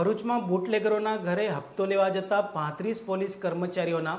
ભરૂચમાં બુટલેગરોના ઘરે હપ્તો લેવા જતા પાંત્રીસ પોલીસ કર્મચારીઓના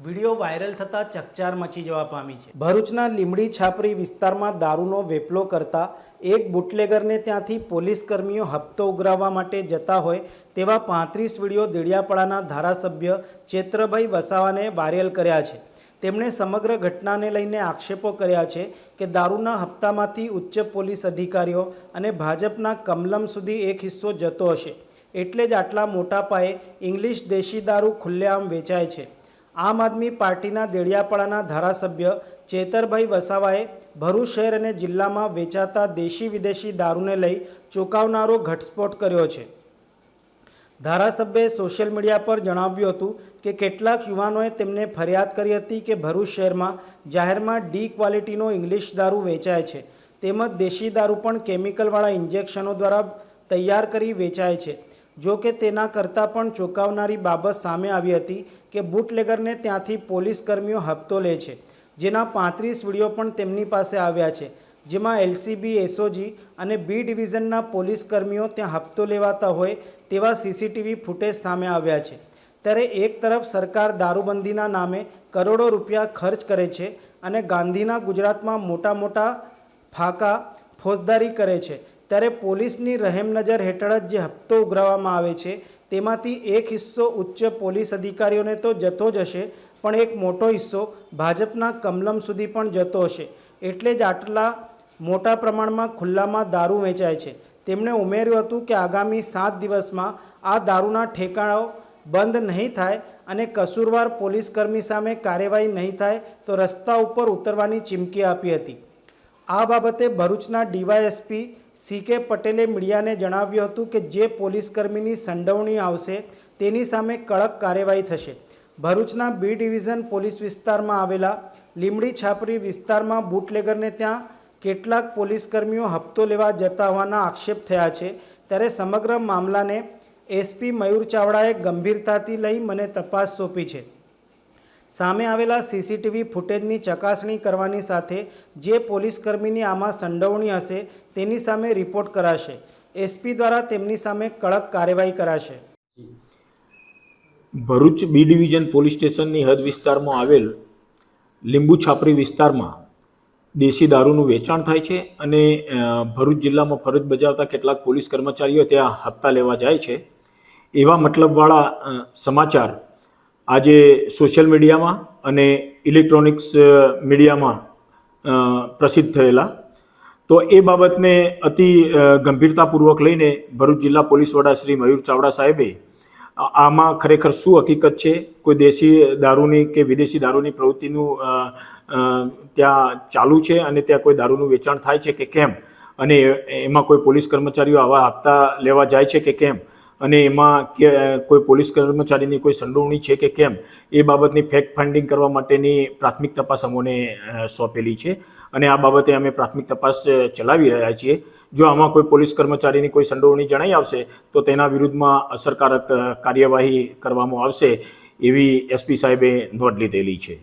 વીડિયો વાયરલ થતાં ચકચાર મચી જવા પામી છે. ભરૂચના લીમડી છાપરી વિસ્તારમાં દારૂનો વેપલો કરતા એક બુટલેગરને ત્યાંથી પોલીસ કર્મીઓ હપ્તો ઉઘરાવવા માટે જતા હોય તેવા પાંત્રીસ વીડિયો દેડિયાપાડાના ધારાસભ્ય ચેત્રભાઈ વસાવાને વાયરલ કર્યા છે. તેમણે સમગ્ર ઘટનાને લઈને આક્ષેપો કર્યા છે કે દારૂના હપ્તામાંથી ઉચ્ચ પોલીસ અધિકારીઓ અને ભાજપના કમલમ સુધી એક હિસ્સો જતો હશે. એટલે જ આટલા મોટા પાયે ઇંગ્લિશ દેશી દારૂ ખુલ્લેઆમ વેચાય છે. આમ આદમી પાર્ટીના દેડિયાપાડાના ધારાસભ્ય ચેતરભાઈ વસાવાએ ભરૂચ શહેર અને જિલ્લામાં વેચાતા દેશી વિદેશી દારૂને લઈ ચોંકાવનારો ઘટસ્ફોટ કર્યો છે. ધારાસભ્યએ સોશિયલ મીડિયા પર જણાવ્યું હતું કે કેટલાક યુવાનોએ તેમને ફરિયાદ કરી હતી કે ભરૂચ શહેરમાં જાહેરમાં ડી ક્વોલિટીનો ઇંગ્લિશ દારૂ વેચાય છે. તેમજ દેશી દારૂ પણ કેમિકલવાળા ઇન્જેક્શનો દ્વારા તૈયાર કરી વેચાય છે. જો કે તેના કરતાં પણ ચોંકાવનારી બાબત સામે આવી હતી કે બુટલેગરને ત્યાંથી પોલીસ કર્મીઓ હપ્તો લે છે. જેના પાંત્રીસ વીડિયો પણ તેમની પાસે આવ્યા છે. જેમાં એલસીબી, એસઓજી અને બી ડિવિઝનના પોલીસ કર્મીઓ ત્યાં હપ્તો લેવાતા હોય તેવા સીસીટીવી ફૂટેજ સામે આવ્યા છે. ત્યારે એક તરફ સરકાર દારૂબંધીના નામે કરોડો રૂપિયા ખર્ચ કરે છે અને ગાંધીના ગુજરાતમાં મોટા મોટા ફાકા ફોજદારી કરે છે. ત્યારે પોલીસની રહેમનજર હેઠળ જ જે હપ્તો ઉઘરાવવામાં આવે છે, તેમાંથી એક હિસ્સો ઉચ્ચ પોલીસ અધિકારીઓને તો જતો જ હશે, પણ એક મોટો હિસ્સો ભાજપના કમલમ સુધી પણ જતો હશે. એટલે જ આટલા મોટા પ્રમાણમાં ખુલ્લામાં દારૂ વેચાય છે. તેમણે ઉમેર્યું હતું કે આગામી સાત દિવસમાં આ દારૂના ઠેકાણાઓ બંધ નહીં થાય અને કસૂરવાર પોલીસકર્મી સામે કાર્યવાહી નહીં થાય, તો રસ્તા ઉપર ઉતરવાની ચીમકી આપી હતી. આ બાબતે ભરૂચના ડીવાયએસપી સી કે પટેલે મીડિયાને જણાવ્યું હતું કે જે પોલીસકર્મીની સંડોવણી આવશે, તેની સામે કડક કાર્યવાહી થશે. ભરૂચના બી ડિવિઝન પોલીસ વિસ્તારમાં આવેલા લીમડી છાપરી વિસ્તારમાં બુટલેગરને ત્યાં કેટલાક પોલીસકર્મીઓ હપ્તો લેવા જતા હોવાના આક્ષેપ થયા છે. ત્યારે સમગ્ર મામલાને એસપી મયુર ચાવડાએ ગંભીરતાથી લઈ મને તપાસ સોંપી છે. સામે આવેલા સીસીટીવી ફૂટેજની ચકાસણી કરવાની સાથે જે પોલીસકર્મીની આમાં સંડોવણી હશે તેની સામે રિપોર્ટ કરાશે. એસપી દ્વારા તેમની સામે કડક કાર્યવાહી કરાશે. ભરૂચ બી ડિવિઝન પોલીસ સ્ટેશનની હદ વિસ્તારમાં આવેલ લીંબુ છાપરી વિસ્તારમાં દેશી દારૂનું વેચાણ થાય છે અને ભરૂચ જિલ્લામાં ફરજ બજાવતા કેટલાક પોલીસ કર્મચારીઓ ત્યાં હપ્તા લેવા જાય છે. એવા મતલબવાળા સમાચાર આજે સોશિયલ મીડિયામાં અને ઇલેક્ટ્રોનિક્સ મીડિયામાં પ્રસિદ્ધ થયેલા. તો એ બાબતને અતિ ગંભીરતાપૂર્વક લઈને ભરૂચ જિલ્લા પોલીસ વડા શ્રી મયુર ચાવડા સાહેબે આમાં ખરેખર શું હકીકત છે? કોઈ દેશી દારૂની કે વિદેશી દારૂની પ્રવૃત્તિનું ત્યાં ચાલુ છે અને ત્યાં કોઈ દારૂનું વેચાણ થાય છે કે કેમ? અને એમાં કોઈ પોલીસ કર્મચારીઓ આવા હપ્તા લેવા જાય છે કે કેમ? અને એમાં કે કોઈ પોલીસ કર્મચારીની કોઈ સંડોવણી છે કે કેમ, એ બાબતની ફેક્ટ ફાઇન્ડિંગ કરવા માટેની પ્રાથમિક તપાસ અમોને સોંપેલી છે. અને આ બાબતે અમે પ્રાથમિક તપાસ ચલાવી રહ્યા છીએ. જો આમાં કોઈ પોલીસ કર્મચારીની કોઈ સંડોવણી જણાઈ આવશે, તો તેના વિરુદ્ધમાં અસરકારક કાર્યવાહી કરવામાં આવશે, એવી એસપી સાહેબે નોંધ લીધેલી છે.